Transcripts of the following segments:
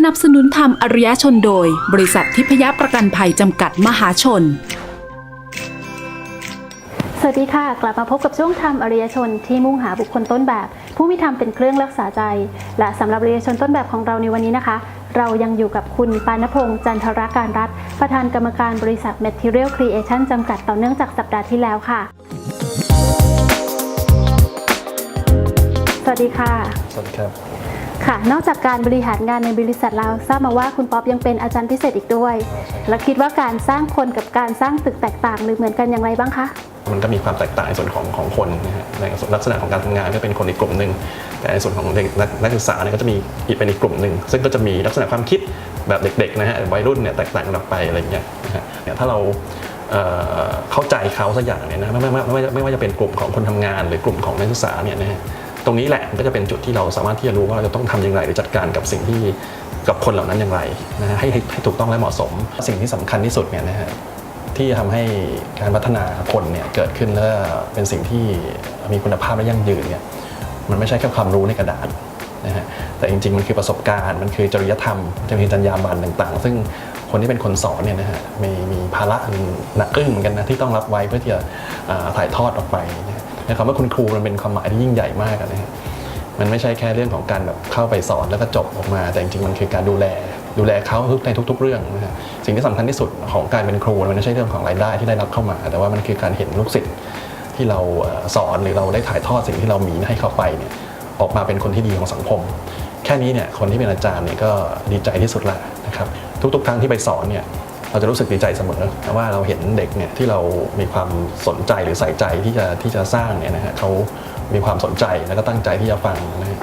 สนับสนุนธรรมอริยชนโดย บริษัททิพยประกันภัยจำกัดมหาชน สวัสดีค่ะ กลับมาพบกับช่วงธรรมอริยชนที่มุ่งหาบุคคลต้นแบบ ผู้มีธรรมเป็นเครื่องรักษาใจ และสำหรับอริยชนต้นแบบของเราในวันนี้นะคะ เรายังอยู่กับคุณปานพงษ์จันทรการรัฐ ประธานกรรมการบริษัท Material Creation จำกัดต่อเนื่องจากสัปดาห์ที่แล้วค่ะ สวัสดีค่ะ สวัสดีครับ ค่ะ นอกจากการบริหารงานในบริษัทเราทราบมาว่าคุณป๊อปยังเป็นอาจารย์พิเศษอีกด้วย และคิดว่าการสร้างคนกับการสร้างตึกแตกต่างหรือเหมือนกันอย่างไรบ้างคะมันก็มีความแตกต่างในส่วนของของคนนะฮะในลักษณะของการทำงานก็เป็นคนอีกกลุ่มหนึ่งแต่ในส่วนของเด็กนักนักศึกษาเนี่ยก็จะมีอีกเป็นอีกกลุ่มหนึ่งซึ่งก็จะมีลักษณะความคิดแบบเด็กๆนะฮะวัยรุ่นเนี่ยแตกต่างกันออกไปอะไรเงี้ยนะฮะเนี่ยถ้าเราเข้าใจเขาสักอย่างเนี่ยนะไม่ไม่ไม่ไม่ไม่ว่าจะเป็นกลุ่มของคนทำงาน หรือกลุ่มของนักศึกษาเนี่ยนะฮะ ตรงนี้แหละมันก็จะเป็นจุดที่เราสามารถที่จะรู้ว่าเราจะต้องทำอย่างไรหรือจัดการกับสิ่งที่กับคนเหล่านั้นอย่างไรนะฮะให้ให้ให้ถูกต้องและเหมาะสม สิ่งที่สำคัญที่สุดเนี่ยนะฮะที่จะทำให้การพัฒนาคนเนี่ยเกิดขึ้นแล้วเป็นสิ่งที่มีคุณภาพและยั่งยืนเนี่ยมันไม่ใช่แค่ความรู้ในกระดาษนะฮะแต่จริงๆ มันคือประสบการณ์มันคือจริยธรรมจะมีจรรยาบรรณต่าง ๆ ซึ่งคนที่เป็นคนสอนเนี่ยนะฮะมีมีภาระหนักอึ้งเหมือนกันนะที่ต้องรับไว้เพื่อที่จะถ่ายทอดออกไป นะฮะในคำว่าคุณครูมันเป็นความหมายที่ยิ่งใหญ่มากนะฮะมันไม่ใช่แค่เรื่องของการแบบเข้าไปสอนแล้วก็จบออกมา แต่จริงๆมันคือการดูแล ดูแลเขาทุกในทุก ๆ เรื่องนะฮะสิ่งที่สำคัญที่สุดของการเป็นครูมันไม่ใช่เรื่องของรายได้ที่ได้รับเข้ามา แต่ว่ามันคือการเห็นลูกศิษย์ที่เราสอนหรือเราได้ถ่ายทอดสิ่งที่เรามีให้เขาไปเนี่ยออกมาเป็นคนที่ดีของสังคม แค่นี้เนี่ยคนที่เป็นอาจารย์เนี่ยก็ดีใจที่สุดละนะครับทุกๆครั้งที่ไปสอนเนี่ย เราจะรู้สึกดีใจเสมอว่าเราเห็นเด็กเนี่ยที่เรามีความสนใจหรือใส่ใจที่จะที่จะสร้างเนี่ยนะฮะเขามีความสนใจแล้วก็ตั้งใจที่จะฟังนะฮะ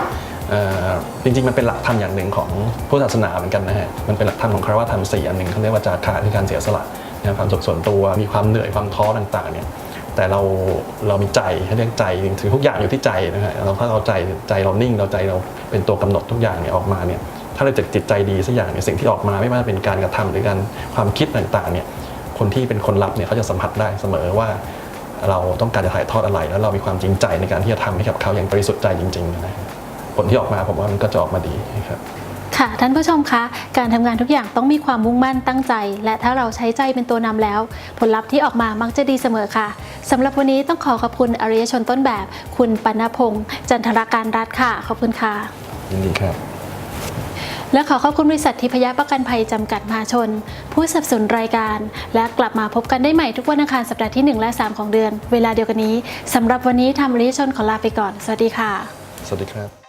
จริงๆ มันเป็นหลักธรรมอย่างหนึ่งของพุทธศาสนาเหมือนกันนะฮะ มันเป็นหลักธรรมของคารวะธรรมสี่อันหนึ่งเขาเรียกว่าจาคะคือการเสียสละนะความสุขส่วนตัว มีความเหนื่อยความท้อต่างๆ เนี่ย แต่เราเรามีใจเรียกใจจริงๆทุกอย่างอยู่ที่ใจนะฮะ เราถ้าเราใจใจเรานิ่งเราใจเราเป็นตัวกำหนดทุกอย่างเนี่ยออกมาเนี่ย ถ้าเราจิตจิตใจดีสักอย่างเนี่ยสิ่งที่ออกมาไม่ว่าจะเป็นการกระทำหรือการความคิดต่างๆเนี่ยคนที่เป็นคนรับเนี่ยเขาจะสัมผัสได้เสมอว่า เราต้องการจะถ่ายทอดอะไร แล้วเรามีความจริงใจในการที่จะทำให้กับเขาอย่างบริสุทธิ์ใจจริงๆนะฮะผลที่ออกมาผมว่ามันก็จะออกมาดีนะครับค่ะท่านผู้ชมคะ การทำงานทุกอย่างต้องมีความมุ่งมั่นตั้งใจ และถ้าเราใช้ใจเป็นตัวนำแล้ว ผลลัพธ์ที่ออกมามักจะดีเสมอค่ะสำหรับวันนี้ต้องขอขอบคุณอริยชนต้นแบบ คุณปนพงษ์จันทรการรัฐค่ะ ขอบคุณค่ะยินดีครับ และขอขอบคุณบริษัททิพยประกันภัยจำกัดมหาชน ผู้สนับสนุนรายการ และกลับมาพบกันได้ใหม่ทุกวันอังคารสัปดาห์ที่ 1 และ 3 ของเดือน เวลาเดียวกันนี้สำหรับวันนี้ทำริยชนขอลาไปก่อน สวัสดีค่ะ สวัสดีครับ